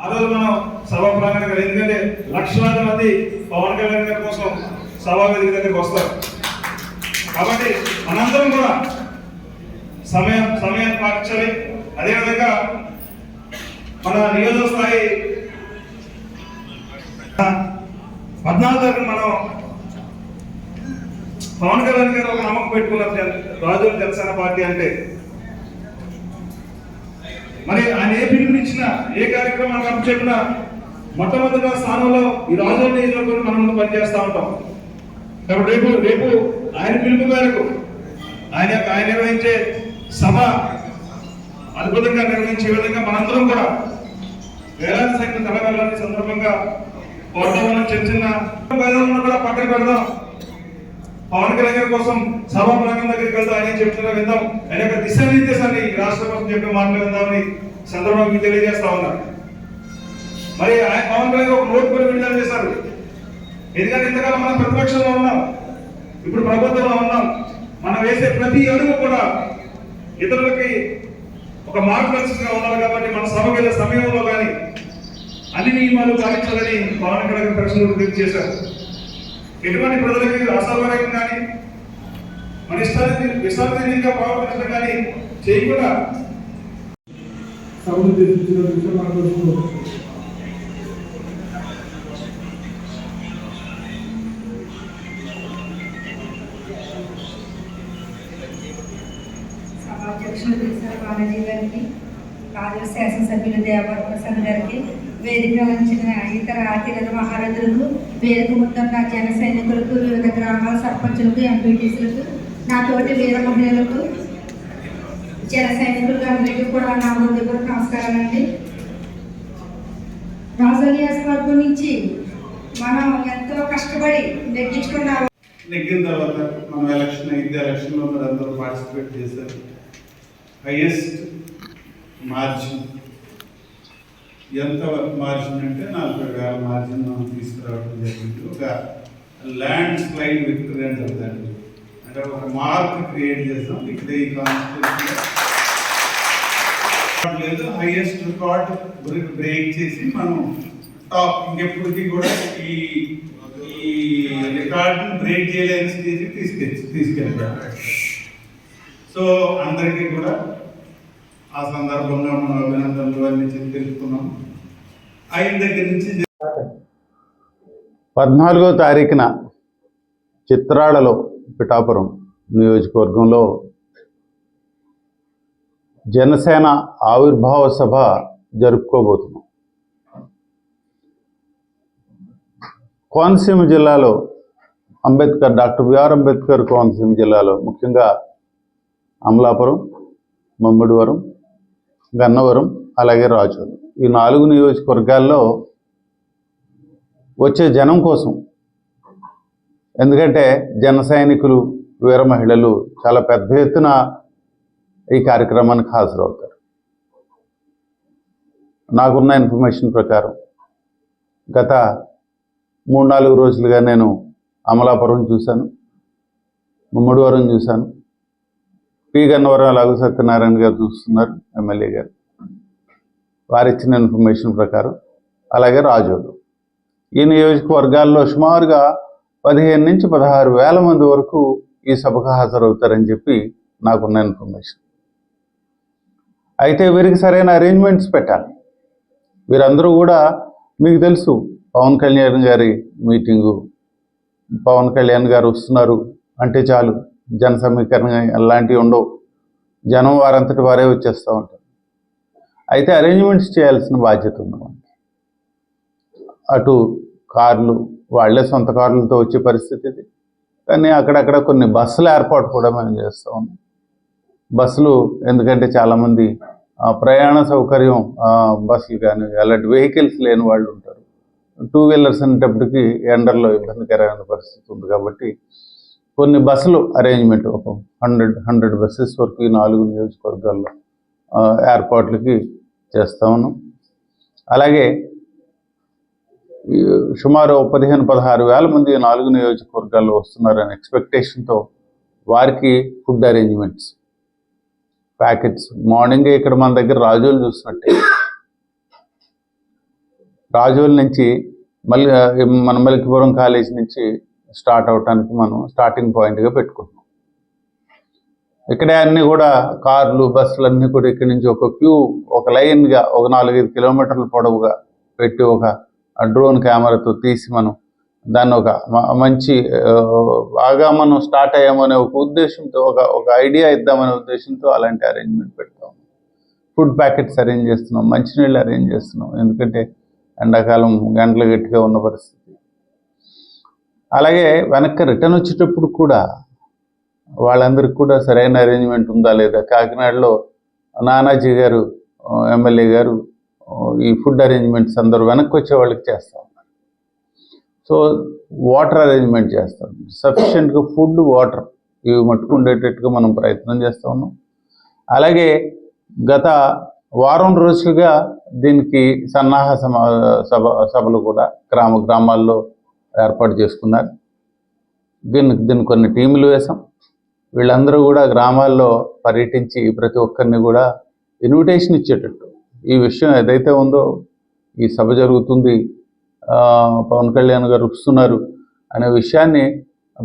ఆ రోజు మనం సభా ప్రాంగణం ఎందుకంటే లక్షలాది మంది పవన్ కళ్యాణ్ గారి కోసం సభా వేదిక దగ్గరికి వస్తారు. కాబట్టి మనందరం కూడా సమయం సమయాన్ని పాటించాలి. అదేవిధంగా మన నియోజక స్థాయి పద్నాలుగు తారీఖు మనం పవన్ కళ్యాణ్ గారు ఒక నమ్మకం పెట్టుకున్నారు రాజు జనసేన పార్టీ అంటే మరి ఆయన ఏ పిలుపునిచ్చినా ఏ కార్యక్రమాన్ని అప్పు చెప్పినా మొట్టమొదటిగా స్థానంలో ఈ రాజధాని నియోజకవర్గంలో మనం ముందు పనిచేస్తూ ఉంటాం. కాబట్టి రేపు రేపు ఆయన పిలుపు మేరకు ఆయన ఆయన నిర్వహించే సభ అద్భుతంగా నిర్వహించే విధంగా మనందరం కూడా వేలాది సంఖ్య తెలంగాణ సందర్భంగా వర్తమానం చిన్న చిన్న పేదలను కూడా పక్కన పెడదాం. పవన్ కళ్యాణ్ గారి కోసం సభా ప్రాంగణం దగ్గరికి వెళ్దాం ఆయన చెప్తున్నా విందాం. ఆయన యొక్క దిశానిర్దేశాన్ని రాష్ట్ర కోసం చెప్పే మాటలు విందామని సందర్భంగా మీకు తెలియజేస్తా ఉన్నా మరి ఆయన పవన్ కళ్యాణ్ ఒక నోట్ కూడా విడుదల చేశారు. ఎందుకంటే ఇంతకాలం మనం ప్రతిపక్షంలో ఉన్నాం. ఇప్పుడు ప్రభుత్వంలో ఉన్నాం. మనం వేసే ప్రతి అడుగు కూడా ఇతరులకి ఒక మార్గదర్శకంగా ఉండాలి కాబట్టి మన సభకు వెళ్ళే సమయంలో కానీ అన్ని నియమాలు పాటించాలని పవన్ కళ్యాణ్ ప్రశ్నలు తెలియజేశారు ఎటువంటి ప్రజలకి అసౌకర్యం కానీ మన ఇష్టాన్ని విశ్రాంతిగా ప్రవర్తించడం కానీ చేయకుండా సభను తెచ్చిన విషయం బాలాజీ గారికి రాజు శాసనసభ్యులు దేవర ప్రసాద్ గారికి వేదిక ఉంచిన ఇతర అతిరథ మహారథులకు వేదిక మొత్తంగా జన సైనికులకు వివిధ గ్రామాల సర్పంచులకు ఎంపీటీసీలకు నా తోటి వీర మహిళలకు జన సైనికులకు అందరికీ కూడా నా హృదయపూర్వక నమస్కారాలండి. రాజు నియోజకవర్గం నుంచి మనం ఎంతో కష్టపడి నెగ్గించుకున్నాము నెగ్గిన తర్వాత మనం ఎలక్షన్ అయింది ఎలక్షన్లో మరి అందరూ పార్టిసిపేట్ చేశారు. Highest margin. ఎంత మార్జిన్ అంటే నలభై వేల మార్జిన్ మనం తీసుకురావడం జరిగింది. ఒక ల్యాండ్ స్లైడ్ విక్టరీ అంటారు దాన్ని అంటే ఒక మార్క్ క్రియేట్ చేసాం. ఇక్కడ ఈ కాన్స్టిట్యూషన్ లేదు హైయెస్ట్ రికార్డ్ బ్రేక్ చేసి మనం టాప్ ఇంకెప్పటికీ కూడా ఈ ఈ రికార్డుని బ్రేక్ చేయలేని స్టేజ్కి తీసుకెళ్ళి. తీసుకెళ్తాం సో అందరికీ కూడా ఆ సందర్భంగా మనం అభినందనలు అన్ని తెలుపుకున్నాం ఆయన దగ్గర నుంచి పద్నాలుగో తారీఖున చిత్రాలలో పిఠాపురం నియోజకవర్గంలో జనసేన ఆవిర్భావ సభ జరుపుకోబోతున్నాం. కోనసీమ జిల్లాలో అంబేద్కర్ డాక్టర్ బిఆర్ అంబేద్కర్ కోనసీమ జిల్లాలో ముఖ్యంగా అమలాపురం మమ్మడివరం గన్నవరం అలాగే రాజోలు ఈ నాలుగు నియోజకవర్గాల్లో వచ్చే జనం కోసం ఎందుకంటే జన సైనికులు వీర మహిళలు చాలా పెద్ద ఎత్తున ఈ కార్యక్రమానికి హాజరవుతారు. నాకున్న ఇన్ఫర్మేషన్ ప్రకారం గత మూడు నాలుగు రోజులుగా నేను అమలాపురం చూశాను ముమ్మడివారం చూశాను పి గన్నవరం అలాగూ సత్యనారాయణ గారు చూస్తున్నారు ఎమ్మెల్యే గారు. వారిచ్చిన ఇన్ఫర్మేషన్ ప్రకారం అలాగే రాజోలు. ఈ నియోజకవర్గాల్లో సుమారుగా పదిహేను నుంచి పదహారు వేల మంది వరకు ఈ సభకు హాజరవుతారని చెప్పి నాకున్న ఇన్ఫర్మేషన్. అయితే వీరికి సరైన అరేంజ్మెంట్స్ పెట్టాలి. వీరందరూ కూడా మీకు తెలుసు పవన్ కళ్యాణ్ గారి మీటింగు. పవన్ కళ్యాణ్ గారు వస్తున్నారు అంటే చాలు. జన సమీకరణ అలాంటివి ఉండవు. జనం వారంతటి వారే వచ్చేస్తూ ఉంటారు. అయితే అరేంజ్మెంట్స్ చేయాల్సిన బాధ్యత ఉంది మనకి. అటు కార్లు వాళ్ళే సొంత కార్లతో వచ్చే పరిస్థితి ఇది. కానీ అక్కడక్కడ కొన్ని బస్సుల ఏర్పాటు కూడా మేము చేస్తూ ఉన్నాం. బస్సులు ఎందుకంటే చాలామంది ప్రయాణ సౌకర్యం బస్సులు కానీ అలాంటి వెహికల్స్ లేని వాళ్ళు ఉంటారు. టూ వీలర్స్ అనేటప్పటికి ఎండర్లో ఇబ్బందికరమైన పరిస్థితి ఉంది కాబట్టి కొన్ని బస్సులు అరేంజ్మెంట్ ఒక హండ్రెడ్ హండ్రెడ్ బస్సెస్ వరకు ఈ నాలుగు నియోజకవర్గాల్లో ఏర్పాట్లకి చేస్తా ఉన్నాం. అలాగే ఈ సుమారు పదిహేను పదహారు వేల మంది నాలుగు నియోజకవర్గాల్లో వస్తున్నారనే ఎక్స్పెక్టేషన్తో వారికి ఫుడ్ అరేంజ్మెంట్స్ ప్యాకెట్స్ మార్నింగే ఇక్కడ మన దగ్గర రాజులు చూసినట్టే. రాజోల నుంచి మళ్ళీ మన మలికిపురం కాలేజ్ నుంచి స్టార్ట్ అవటానికి మనం స్టార్టింగ్ పాయింట్గా పెట్టుకున్నాం ఇక్కడే అన్నీ కూడా కార్లు బస్సులు అన్నీ కూడా ఇక్కడి నుంచి ఒక క్యూ ఒక లైన్గా ఒక నాలుగైదు కిలోమీటర్ల పొడవుగా పెట్టి ఒక డ్రోన్ కెమెరాతో తీసి మనం దాన్ని ఒక మంచి బాగా మనం స్టార్ట్ అయ్యామనే ఒక ఉద్దేశంతో ఒక ఒక ఐడియా ఇద్దామనే ఉద్దేశంతో అలాంటి అరేంజ్మెంట్ పెడతాం. ఫుడ్ ప్యాకెట్స్ అరేంజ్ చేస్తున్నాం మంచినీళ్ళు అరేంజ్ చేస్తున్నాం. ఎందుకంటే ఎండాకాలం గంటలు గట్టిగా ఉన్న పరిస్థితి. అలాగే వెనక్కి రిటర్న్ వచ్చేటప్పుడు కూడా వాళ్ళందరికీ కూడా సరైన అరేంజ్మెంట్ ఉందా లేదా? కాకినాడలో నానాజీ గారు ఎమ్మెల్యే గారు ఈ ఫుడ్ అరేంజ్మెంట్స్ అందరూ వెనక్కి వచ్చే వాళ్ళకి చేస్తా ఉన్నారు. సో వాటర్ అరేంజ్మెంట్ చేస్తాం. సఫిషియెంట్గా ఫుడ్ వాటర్ ఇవి మట్టుకు ఉండేటట్టుగా మనం ప్రయత్నం చేస్తూ ఉన్నాం. అలాగే గత వారం రోజులుగా దీనికి సన్నాహ సమా సభ సభలు కూడా గ్రామ గ్రామాల్లో ఏర్పాటు చేసుకున్నారు. దీన్ని దీన్ని కొన్ని టీములు వేసాం వీళ్ళందరూ కూడా గ్రామాల్లో పర్యటించి ప్రతి ఒక్కరిని కూడా ఇన్విటేషన్ ఇచ్చేటట్టు. ఈ విషయం ఏదైతే ఉందో ఈ సభ జరుగుతుంది పవన్ కళ్యాణ్ గారు వస్తున్నారు అనే విషయాన్ని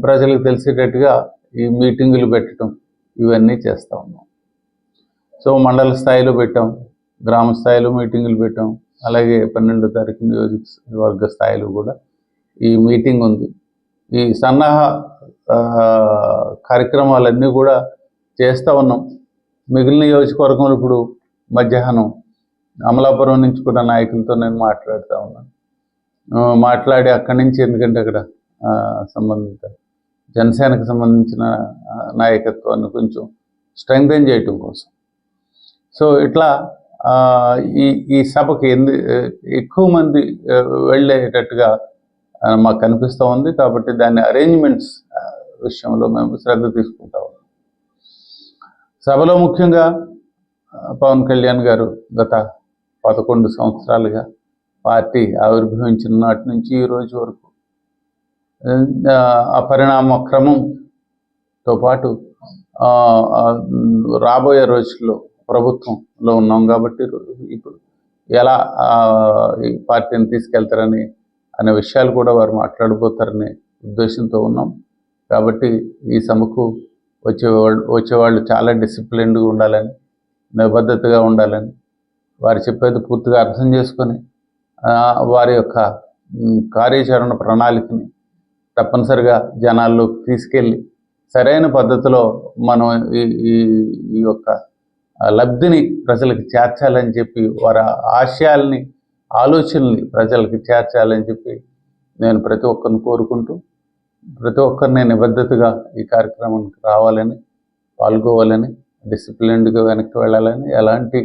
ప్రజలకు తెలిసేటట్టుగా ఈ మీటింగులు పెట్టడం ఇవన్నీ చేస్తూ ఉన్నాం. సో మండల స్థాయిలో పెట్టాం గ్రామ స్థాయిలో మీటింగులు పెట్టాం. అలాగే పన్నెండో తారీఖు నియోజకవర్గ స్థాయిలో కూడా ఈ మీటింగ్ ఉంది. ఈ సన్నాహ కార్యక్రమాలన్నీ కూడా చేస్తూ ఉన్నాం. మిగిలిన నియోజకవర్గంలో ఇప్పుడు మధ్యాహ్నం అమలాపురం నుంచి కూడా నాయకులతో నేను మాట్లాడుతూ ఉన్నాను. మాట్లాడి అక్కడి నుంచి ఎందుకంటే అక్కడ సంబంధిత జనసేనకు సంబంధించిన నాయకత్వాన్ని కొంచెం స్ట్రెంగ్తెన్ చేయటం కోసం. సో ఇట్లా ఈ ఈ సభకి ఎందు ఎక్కువ మంది వెళ్ళేటట్టుగా మాకు కనిపిస్తూ ఉంది కాబట్టి దాని అరేంజ్మెంట్స్ విషయంలో మేము శ్రద్ధ తీసుకుంటా ఉన్నాం. సభలో ముఖ్యంగా పవన్ కళ్యాణ్ గారు గత పదకొండు సంవత్సరాలుగా పార్టీ ఆవిర్భవించిన నాటి నుంచి ఈ రోజు వరకు ఆ, పరిణామ క్రమంతో పాటు రాబోయే రోజుల్లో ప్రభుత్వంలో ఉన్నాం కాబట్టి ఇప్పుడు ఎలా ఈ పార్టీని తీసుకెళ్తారని అనే విషయాలు కూడా వారు మాట్లాడబోతారనే ఉద్దేశంతో ఉన్నాం. కాబట్టి ఈ సభకు వచ్చేవాళ్ళు వచ్చేవాళ్ళు చాలా డిసిప్లిన్డ్గా ఉండాలని నిబద్ధతగా ఉండాలని వారు చెప్పేది పూర్తిగా అర్థం చేసుకొని వారి యొక్క కార్యాచరణ ప్రణాళికని తప్పనిసరిగా జనాల్లోకి తీసుకెళ్ళి సరైన పద్ధతిలో మనం ఈ ఈ యొక్క లబ్ధిని ప్రజలకు చేర్చాలని చెప్పి వారి ఆశయాల్ని ఆలోచనల్ని ప్రజలకు చేర్చాలని చెప్పి నేను ప్రతి ఒక్కరిని కోరుకుంటూ ప్రతి ఒక్కరిని నిబద్ధతగా ఈ కార్యక్రమానికి రావాలని పాల్గొవాలని డిసిప్లిన్డ్గా వెనక్కి వెళ్ళాలని ఎలాంటి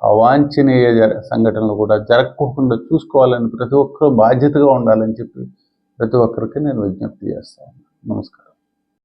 అవాంఛనీయ సంఘటనలు కూడా జరగకుండా చూసుకోవాలని ప్రతి ఒక్కరూ బాధ్యతగా ఉండాలని చెప్పి ప్రతి ఒక్కరికి నేను విజ్ఞప్తి చేస్తాను నమస్కారం.